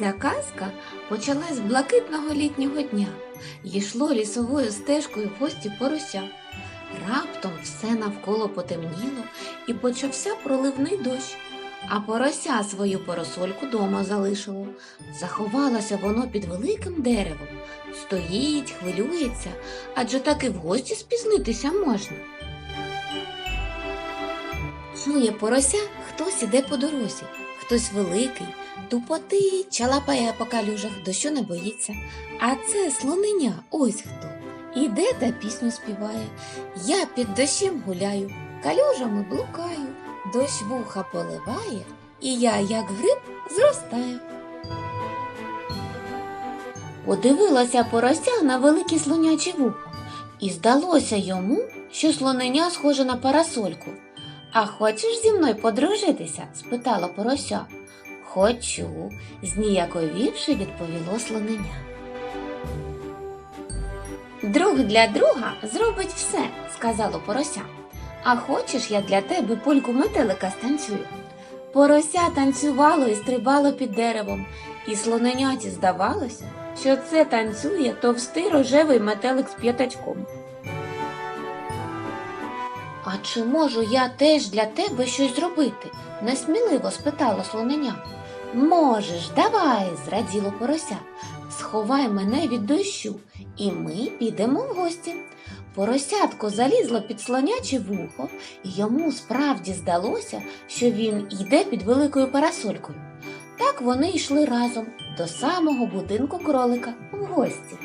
Ця казка почалась з блакитного літнього дня. Йшло лісовою стежкою в гості порося. Раптом все навколо потемніло і почався проливний дощ. А порося свою поросольку дома залишило. Заховалося воно під великим деревом. Стоїть, хвилюється, адже таки в гості спізнитися можна. Чує порося, хтось іде по дорозі, хтось великий, тупотить, чалапає по калюжах, дощу не боїться. А це слоненя, ось хто. Іде та пісню співає. Я під дощем гуляю, калюжами блукаю, дощ вуха поливає, і я, як гриб, зростаю. Подивилася порося на великі слонячі вуха, і здалося йому, що слоненя схоже на парасольку. А хочеш зі мною подружитися? спитала порося. Хочу, зніяковівши відповіло слоненя. Друг для друга зробить все, сказало порося. А хочеш, я для тебе польку метелика станцюю? Порося танцювало і стрибало під деревом, і слоненяті здавалося, що це танцює товстий рожевий метелик з п'ятачком. А чи можу я теж для тебе щось зробити? несміливо спитала слоненя. Можеш, давай, зраділо порося. Сховай мене від дощу, і ми підемо в гості. Поросятко залізло під слоняче вухо, і йому справді здалося, що він йде під великою парасолькою. Так вони йшли разом до самого будинку кролика в гості.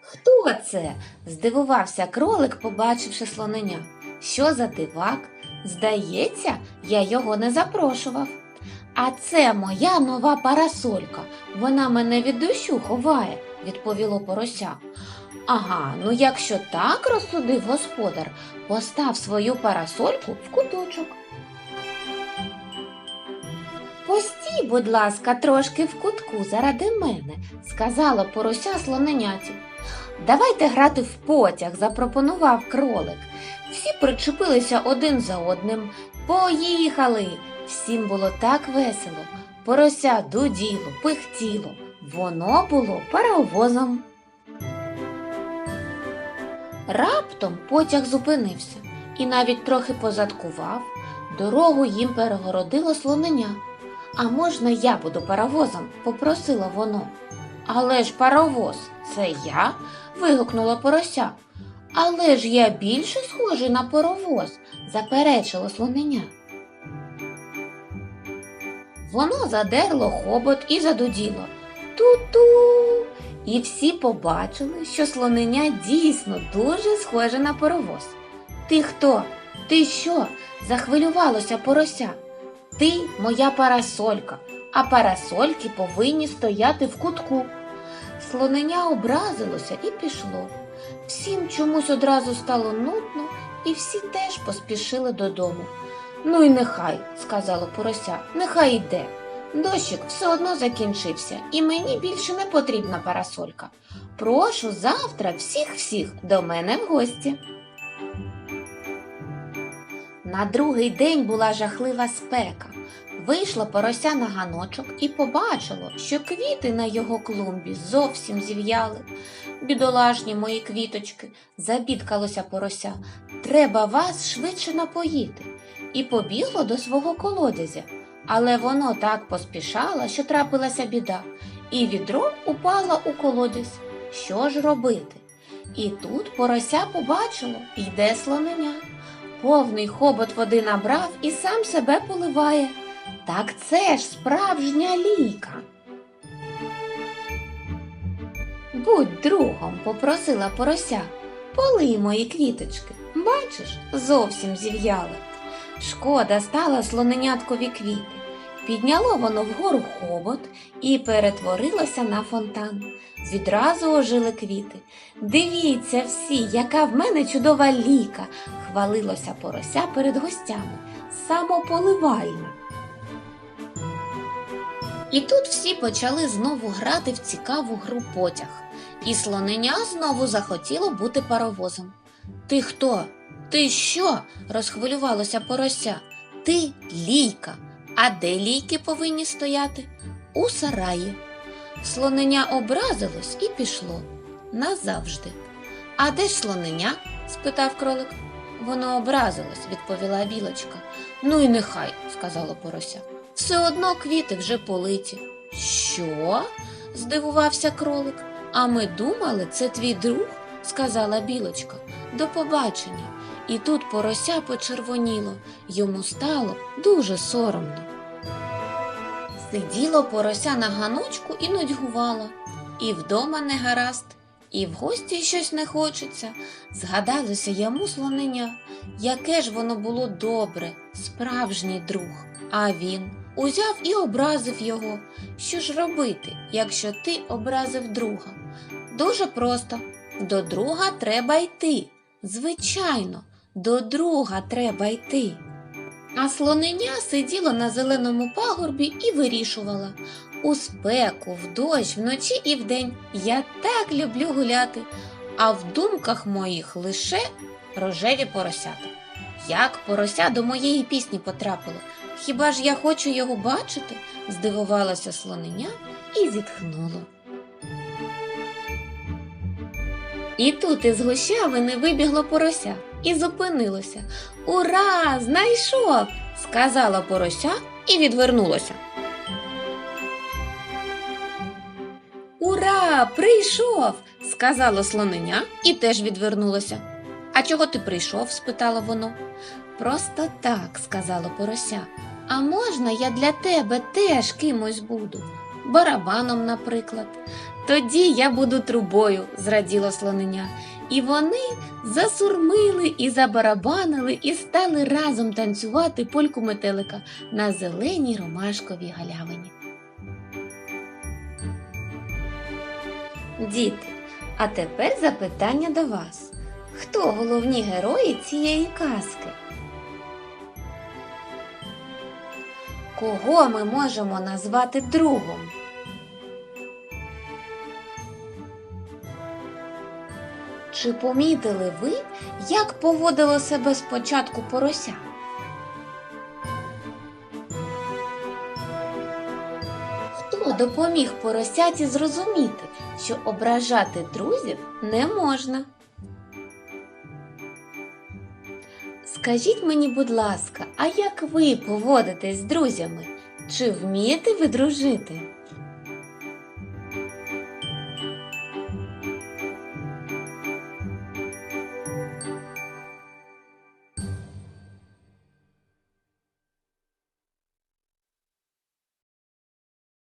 Хто це? здивувався кролик, побачивши слоненя. Що за дивак? Здається, я його не запрошував. А це моя нова парасолька. Вона мене від дощу ховає, відповіло порося. Ага, ну якщо так розсудив господар, постав свою парасольку в куточок. Постій, будь ласка, трошки в кутку заради мене, сказала порося слоненяті. Давайте грати в потяг, запропонував кролик. Всі причепилися один за одним. Поїхали! Всім було так весело. Порося дуділо, пихтіло. Воно було паровозом. Раптом потяг зупинився і навіть трохи позадкував. Дорогу їм перегородило слоненя. А можна я буду паровозом? попросило воно. Але ж паровоз, це я? Вигукнула порося. Але ж я більше схожий на паровоз, заперечило слоненя. Воно задерло хобот і задуділо. Ту-ту. І всі побачили, що слоненя дійсно дуже схоже на паровоз. Ти хто? Ти що? захвилювалося порося. Ти моя парасолька, а парасольки повинні стояти в кутку. Слоненя образилося і пішло. Всім чомусь одразу стало нудно, і всі теж поспішили додому. Ну й нехай, сказало порося, нехай йде. Дощик все одно закінчився, і мені більше не потрібна парасолька. Прошу завтра всіх-всіх до мене в гості. На другий день була жахлива спека. Вийшло порося на ганочок і побачило, що квіти на його клумбі зовсім зів'яли. Бідолашні мої квіточки, забідкалося порося. Треба вас швидше напоїти. І побігло до свого колодязя. Але воно так поспішало, що трапилася біда, і відро упало у колодязь. Що ж робити? І тут порося побачило, йде слоненя. Повний хобот води набрав і сам себе поливає. Так це ж справжня ліка. Будь другом, попросила порося, полий мої квіточки. Бачиш, зовсім зів'яли. Шкода стала слоненяткові квіти. Підняло воно вгору хобот і перетворилося на фонтан. Відразу ожили квіти. Дивіться всі, яка в мене чудова ліка, хвалилося порося перед гостями. Самополивальна. І тут всі почали знову грати в цікаву гру потяг, і слоненя знову захотіло бути паровозом. Ти хто? Ти що? розхвилювалося порося. Ти лійка, А де лійки повинні стояти? У сараї. Слоненя образилось і пішло назавжди. А де ж слоненя? спитав кролик. Воно образилось, відповіла білочка. Ну і нехай, сказала порося. Все одно квіти вже политі. Що? здивувався кролик. А ми думали, це твій друг, сказала білочка. До побачення. І тут порося почервоніло, йому стало дуже соромно. Сиділо порося на ганочку і нудьгувало. І вдома не гаразд, і в гості щось не хочеться. Згадалося йому слонення, яке ж воно було добре, справжній друг. А він узяв і образив його. Що ж робити, якщо ти образив друга? Дуже просто. До друга треба йти. Звичайно, до друга треба йти. А слоненя сиділо на зеленому пагорбі і вирішувала. У спеку, в дощ, вночі і вдень я так люблю гуляти, а в думках моїх лише рожеві поросята. Як порося до моєї пісні потрапило? Хіба ж я хочу його бачити? здивувалося слоненя і зітхнуло. І тут із гущавини вибігло порося і зупинилося. Ура! Знайшов! сказала порося і відвернулося. Ура! Прийшов! сказало слоненя і теж відвернулося. А чого ти прийшов? спитало воно. Просто так, сказало порося. А можна я для тебе теж кимось буду? Барабаном, наприклад. Тоді я буду трубою, зраділо слоненя. І вони засурмили і забарабанили і стали разом танцювати польку метелика на зеленій ромашковій галявині. Діти, а тепер запитання до вас. Хто головні герої цієї казки? Кого ми можемо назвати другом? Чи помітили ви, як поводило себе спочатку порося? Хто допоміг поросяті зрозуміти, що ображати друзів не можна? Скажіть мені, будь ласка, а як ви поводитесь з друзями? Чи вмієте ви дружити?